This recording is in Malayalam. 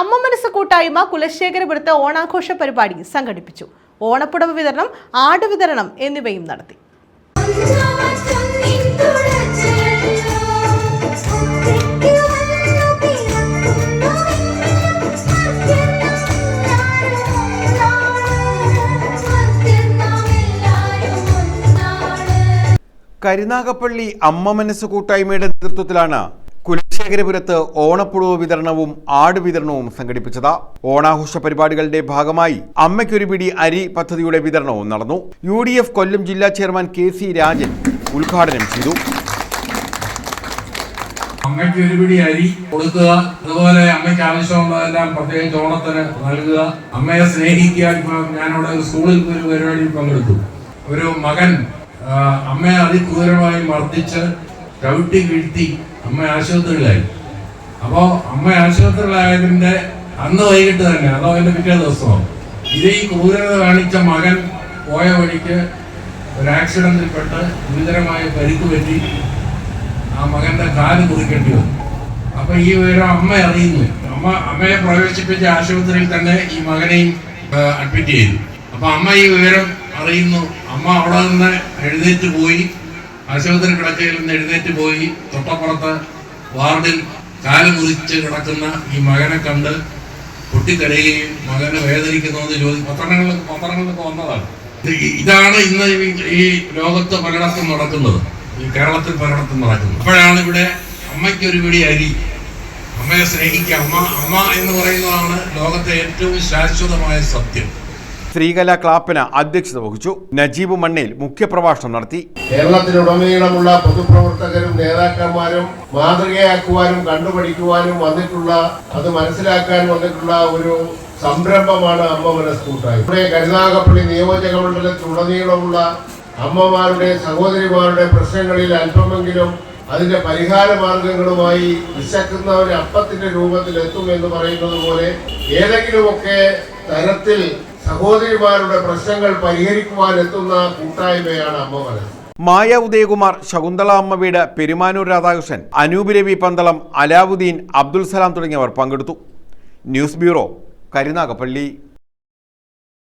അമ്മ മനസ്സ് കൂട്ടായ്മ കുലശേഖരപുരത്ത് ഓണാഘോഷ പരിപാടി സംഘടിപ്പിച്ചു. ഓണപ്പുടവ വിതരണം ആട് വിതരണം എന്നിവയും നടത്തി. കരുനാഗപ്പള്ളി അമ്മ മനസ്സ് കൂട്ടായ്മയുടെ നേതൃത്വത്തിലാണ് കുലശേഖരപുരത്ത് ഓണപ്പുഴവ് വിതരണവും ആട് വിതരണവും സംഘടിപ്പിച്ചത് ഓണാഘോഷ പരിപാടികളുടെ ഭാഗമായി അമ്മയ്ക്കൊരു പിടി അരി പദ്ധതിയുടെ വിതരണവും നടന്നു. യു ഡി എഫ് കൊല്ലം ജില്ലാ ചെയർമാൻ കെ സി രാജൻ ഉദ്ഘാടനം ചെയ്തു. അമ്മയ്ക്ക് ഒരു പിടി അരി കൊടുക്കുക അതുപോലെ അമ്മയ്ക്ക് ആവശ്യമുള്ളതെല്ലാം പ്രത്യേകിച്ച് ഓണത്തിന് നൽകുക. അമ്മയെ സ്നേഹിക്കുക ഇപ്പം ഞാനവിടെ ഒരു സ്കൂളിൽ ഒരു പരിപാടിയിൽ പങ്കെടുത്തു. ഒരു മകൻ അമ്മയെ അതിക്രൂരമായി മർദ്ദിച്ച് ചവിട്ടി വീഴ്ത്തി അമ്മ ആശുപത്രിയിലായി. അപ്പോൾ അമ്മ ആശുപത്രിയിലായതിന്റെ അന്ന് വൈകിട്ട് തന്നെ അതോ അതിന്റെ പിറ്റേ ദിവസമോ ഇത് ഈ ക്രൂരത കാണിച്ച മകൻ പോയ വഴിക്ക് ഒരു ആക്സിഡന്റിൽപ്പെട്ട് ഗുരുതരമായ പരിക്ക് പറ്റി ആ മകന്റെ കാൽ കുറിക്കേണ്ടി വന്നു. അപ്പൊ ഈ വിവരം അമ്മ അറിയുന്നു. അമ്മ അമ്മയെ പ്രവേശിപ്പിച്ച ആശുപത്രിയിൽ തന്നെ ഈ മകനെയും അഡ്മിറ്റ് ചെയ്തു. അപ്പൊ അമ്മ ഈ വിവരം അറിയുന്നു. അമ്മ അവിടെ നിന്ന് എഴുന്നേറ്റ് പോയി. ആശുപത്രി കിടക്കയിൽ നിന്ന് എഴുന്നേറ്റ് പോയി തൊട്ടപ്പുറത്ത് വാർഡിൽ കാൽ മുറിച്ച് കിടക്കുന്ന ഈ മകനെ കണ്ട് പൊട്ടിക്കരയുകയും മകനെ വേദനിക്കുന്നു എന്ന് ചോദിച്ചു പത്രങ്ങളിൽ പത്രങ്ങളിലൊക്കെ വന്നതാണ്. ഇതാണ് ഇന്ന് ഈ- ലോകത്ത് പലയിടത്തും നടക്കുന്നത്. ഈ കേരളത്തിൽ പലയിടത്തും നടക്കുന്നത്. അപ്പോഴാണ് ഇവിടെ അമ്മയ്ക്ക് ഒരു പിടി അരി. അമ്മയെ സ്നേഹിക്കുക. അമ്മ അമ്മ എന്ന് പറയുന്നതാണ് ലോകത്തെ ഏറ്റവും ശാശ്വതമായ സത്യം. ശ്രീകല ക്ലാപ്പന അധ്യക്ഷത വഹിച്ചു. നജീബ് മണ്ണിൽ മുഖ്യപ്രഭാഷണം നടത്തി. കേരളത്തിലുടനീളമുള്ള പൊതുപ്രവർത്തകരും നേതാക്കന്മാരും മാതൃകയാക്കുവാനും കണ്ടുപഠിക്കുവാനും വന്നിട്ടുള്ള അത് മനസ്സിലാക്കാൻ വന്നിട്ടുള്ള ഒരു സംരംഭമാണ് അമ്മ മനസ്കൂട്ടായി ഇവിടെ കരുനാഗപ്പള്ളി നിയോജക മണ്ഡലത്തിലുടനീളമുള്ള അമ്മമാരുടെ സഹോദരിമാരുടെ പ്രശ്നങ്ങളിൽ അല്പമെങ്കിലും അതിന്റെ പരിഹാര മാർഗങ്ങളുമായി വിശക്കുന്ന ഒരു അപ്പത്തിന്റെ രൂപത്തിൽ എത്തും എന്ന് പറയുന്നത് പോലെ ഏതെങ്കിലുമൊക്കെ തരത്തിൽ സഹോദരിമാരുടെ പ്രശ്നങ്ങൾ പരിഹരിക്കുവാൻ എത്തുന്ന കൂട്ടായ്മയാണ് അമ്മ മായ ഉദയകുമാർ ശകുന്തള അമ്മ വീട് പെരുമാനൂർ രാധാകൃഷ്ണൻ അനൂപ് രവി പന്തളം അലാവുദ്ദീൻ അബ്ദുൽ സലാം തുടങ്ങിയവർ പങ്കെടുത്തു. News bureau Karunagappally.